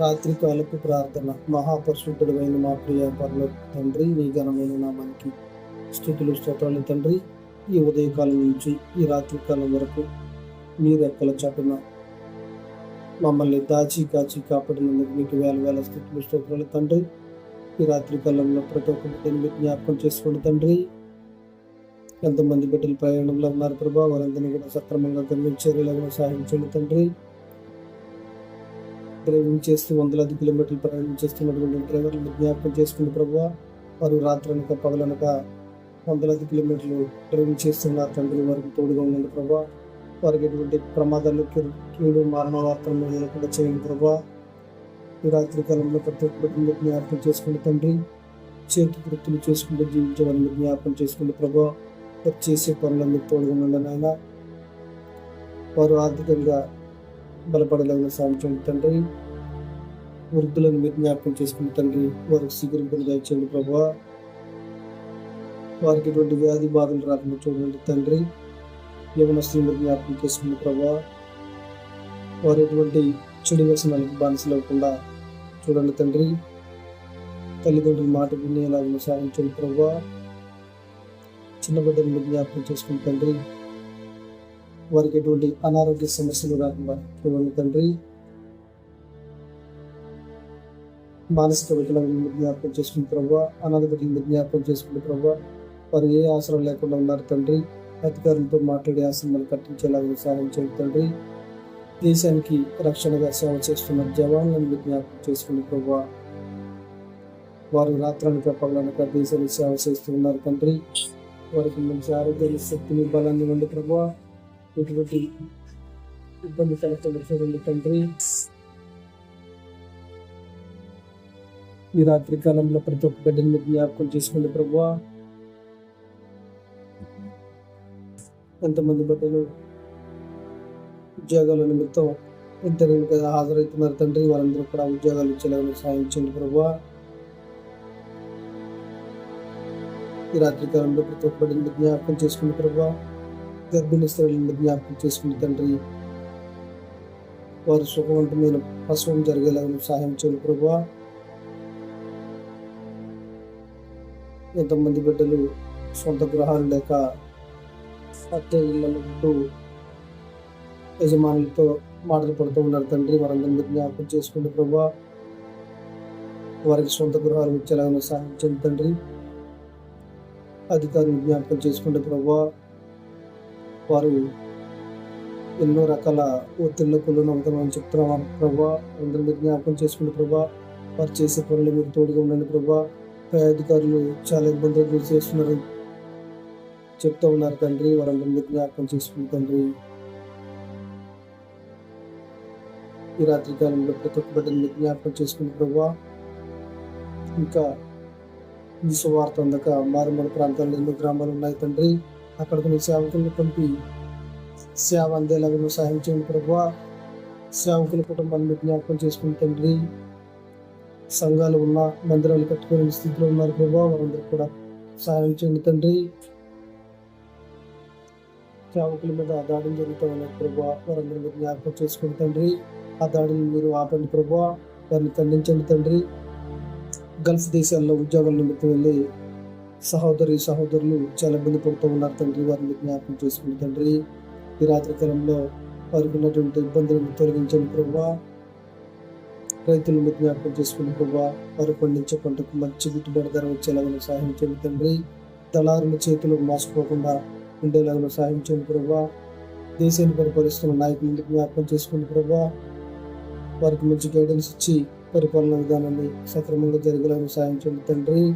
రాత్రి కాలపు ప్రార్థన. మహాపరిశుద్ధుడమైన మా ప్రియ పర్లో తండ్రి నీ ఘనమైన నామానికి స్థుతులు స్తోత్రాలు తండ్రి. ఈ ఉదయకాలం నుంచి ఈ రాత్రి కాలం వరకు మీ రెక్కల చాటున మమ్మల్ని దాచి కాచి కాపాడినందుకు మీకు వేల వేల స్థుతులు స్తోత్రాలు తండ్రి. ఈ రాత్రి కాలంలో ప్రతి ఒక్క బిడ్డని జ్ఞాపకం చేసుకోండి తండ్రి. ఎంతమంది బిడ్డలు ప్రయాణంలో ఉన్నారు ప్రభా వారందరినీ కూడా సక్రమంగా గమనించేలాగా సహాయం చేయండి తండ్రి. డ్రైవింగ్ చేస్తూ వందలాది కిలోమీటర్లు ప్రయాణం చేస్తున్నటువంటి డ్రైవర్లను జ్ఞాపకం చేసుకుంటూ ప్రభు వారు రాత్రనక పగలనక వందలాది కిలోమీటర్లు డ్రైవింగ్ చేస్తున్న తండ్రి వారికి తోడుగా ఉండండి ప్రభా. వారికి ఎటువంటి ప్రమాదాలు కీడు మరణ వార్తలు లేకుండా చేయండి ప్రభా. ఈ రాత్రి కాలంలో ప్రతి ఒక్కటి జ్ఞాపకం చేసుకుని తండ్రి చేతి వృత్తులు చేసుకుంటూ జీవించడానికి జ్ఞాపకం చేసుకుని ప్రభా వారు చేసే పనులన్నీ తోడుగా ఉండండి నాయన. వారు ఆర్థికంగా బలపడలేని సాయం చేయండి తండ్రి వృద్ధులను మీరు జ్ఞాపకం చేసుకుని తండ్రి వారికి స్వీకరింపులు దయచేయండి ప్రభా. వారికి ఎటువంటి వ్యాధి బాధలు రాకుండా చూడండి తండ్రి. యవనస్తులను జ్ఞాపకం చేసుకుని ప్రభా. వారు ఎటువంటి చెడు వ్యసనాలకు బానిస లేకుండా చూడండి తండ్రి. తల్లిదండ్రుల మాట వినేలాగా సాధించండి ప్రభా. చిన్న బిడ్డలను జ్ఞాపకం చేసుకుని తండ్రి వారికి ఎటువంటి అనారోగ్య సమస్యలు రాకుండా చూడండి తండ్రి. మానసిక వికలాంగులను జ్ఞాపకం చేసుకుని ప్రభావ అనాథ బిడ్డలను జ్ఞాపకం చేసుకుని ప్రభావ వారు ఏ అవసరం లేకుండా ఉన్నారు తండ్రి. అధికారులతో మాట్లాడే ఆశ్రమాలు కట్టించేలాగా సహాయం చేయండి తండ్రి. దేశానికి రక్షణగా సేవ చేస్తున్న జవాన్లను జ్ఞాపకం చేసుకుని ప్రభావ వారు రాత్రనక పగలనక దేశానికి సేవ చేస్తూ ఉన్నారు తండ్రి. వారికి మంచి ఆరోగ్యాన్ని శక్తిని బలాన్ని ఉండి ప్రభావ ఎటువంటి ఇబ్బంది కలగకుండా తండ్రి. ఈ రాత్రి కాలంలో ప్రతి ఒక్క బిడ్డని జ్ఞాపకం చేసుకుంది ప్రభా ఎంతమంది బిడ్డలు ఉద్యోగాల నిమిత్తం ఇంటర్వ్యూకి హాజరవుతున్నారు తండ్రి వారందరూ కూడా ఉద్యోగాలు ఇచ్చేలాగా సాధించండి చేయండి ప్రభా ఈ రాత్రి కాలంలో ప్రతి ఒక్క బిడ్డని జ్ఞాపకం చేసుకుంది ప్రభా గర్భిణీ స్త్రీలను జ్ఞాపకం చేసుకుని తండ్రి వారి సుఖవంతమైన ప్రసవం జరిగేలాగా సహాయం చేయండి ప్రభా. ఎంతమంది బిడ్డలు సొంత గృహాలు లేక అత్తే ఇళ్ళలో ఉంటూ యజమానులతో మాటలు పడుతూ ఉన్నారు తండ్రి. వారందరినీ జ్ఞాపకం చేసుకుంటే ప్రభా. వారికి సొంత గృహాలు ఇచ్చేలాగా సహాయం చేయండి తండ్రి. అధికారులు జ్ఞాపకం చేసుకుంటే ప్రభా. వారు ఎన్నో రకాల ఒత్తిళ్ళకు లోనవుతామని చెప్తున్నాం ప్రభా అందరినీ మీరు జ్ఞాపకం చేసుకుంటే ప్రభా. వారు చేసే పనులు మీరు తోడుగా ఉండండి ప్రభా. పై అధికారులు చాలా ఇబ్బందులు గురి చేస్తున్నారు. చెప్తా ఉన్నారు తండ్రి వారందరినీ జ్ఞాపకం చేసుకుని తండ్రి. ఈ రాత్రి కాలంలో ప్రతి ఒక్క బిడ్డని జ్ఞాపకం చేసుకుని ప్రభా. ఇంకా ఈ సువార్త అందక మారుమూల ప్రాంతాల్లో ఎన్నో గ్రామాలు ఉన్నాయి తండ్రి. అక్కడికి నీ సేవకులను పంపి సేవ అందేలాగా నువ్వు సహాయం చేయండి ప్రభు సేవకుల కుటుంబాన్ని జ్ఞాపకం చేసుకుని తండ్రి సంఘాలు ఉన్న మందిరాలు కట్టుకునే స్థితిలో ఉన్నారు ప్రభు వారందరూ కూడా సహాయం చేయండి తండ్రి. సేవకుల మీద దాడులు జరుగుతూ ఉన్నాయి ప్రభు వారందరూ మీరు జ్ఞాపకం చేసుకుని తండ్రి ఆ దాడిని మీరు ఆపండి ప్రభు వారిని ఖండించండి తండ్రి. గల్ఫ్ దేశాల్లో ఉద్యోగాల నిమిత్తం వెళ్ళి సహోదరి సహోదరులు చాలా ఇబ్బంది పడుతూ ఉన్నారు. తండ్రి వారిని జ్ఞాపకం చేసుకుని తండ్రి. ఈ రాత్రి కాలంలో వారికి ఉన్నటువంటి ఇబ్బందులను తొలగించండి ప్రభా. రైతులను జ్ఞాపకం చేసుకుని ప్రభా. వారు పండించే పంటకు మంచి గిట్టుబాటు ధర వచ్చేలాగా సహాయం చేయండి తండ్రి. దళారుల చేతులు మోసపోకుండా ఉండేలాగా సహాయం చేయండి ప్రభా. దేశాన్ని పరిపాలిస్తున్న నాయకులను జ్ఞాపకం చేసుకుని ప్రభా. వారికి మంచి గైడెన్స్ ఇచ్చి పరిపాలన విధానాన్ని సక్రమంగా జరిగేలాగా సహాయం చేయండి తండ్రి.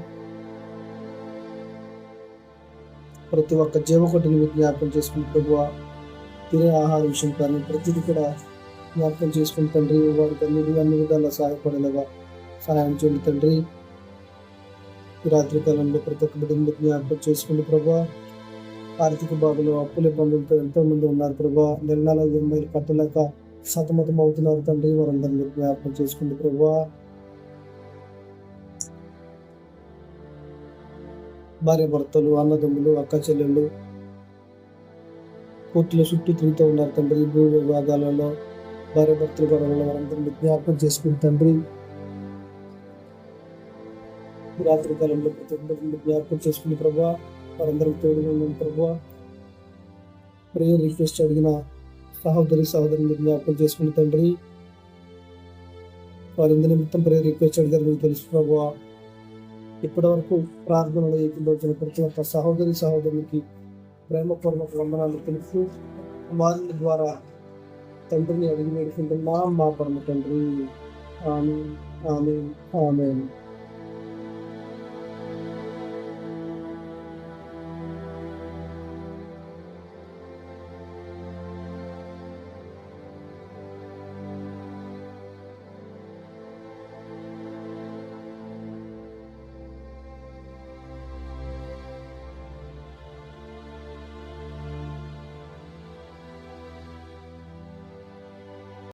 ప్రతి ఒక్క జీవకొట్టిని మీరు జ్ఞాపకం చేసుకుని ప్రభు తినే ఆహార విషయం కానీ ప్రతిదీ కూడా జ్ఞాపకం చేసుకుని తండ్రి వారికి అన్ని అన్ని విధాలా సహాయపడేలాగా సహాయం చేయండి తండ్రి. ఈ రాత్రి కాలంలో ప్రతి ఒక్క బిడ్డని జ్ఞాపకం చేసుకుని ప్రభా ఆర్థిక బాధలు అప్పుల ఇబ్బందులతో ఎంతో మంది ఉన్నారు ప్రభా నెల నెల ఎనభైలు కట్టలేక సతమతం అవుతున్నారు తండ్రి. వారందరినీ జ్ఞాపకం చేసుకుంది ప్రభా భార్య భర్తలు అన్నదమ్ములు అక్క చెల్లెళ్ళు కోర్టుల చుట్టూ తిరుగుతూ ఉన్నారు తండ్రి. భూ వివాదాలలో భార్య భర్తలు గొడవలు ఉన్న వారందరినీ జ్ఞాపకం చేసుకుని తండ్రి రాత్రి కాలంలో ప్రతి ఒక్కరిని జ్ఞాపకం చేసుకుని ప్రభా వారందరికి తోడుగా ఉండండి ప్రభా. ప్రేయర్ రిక్వెస్ట్ అడిగిన సహోదరి సహోదరుని జ్ఞాపకం చేసుకుని తండ్రి వారిందరి నిమిత్తం ప్రేయర్ రిక్వెస్ట్ అడిగారు. మీకు తెలుసు ప్రభా ఇప్పటి వరకు ప్రార్థనలో ఏకీభవించిన ప్రతి ఒక్క సహోదరి సహోదరునికి ప్రేమపూర్వక వందనాలు తెలుసు వారి ద్వారా తండ్రిని అడిగి వేడుకుంటున్నాం. మా పరమ తండ్రి. ఆమె ఆమె ఆమె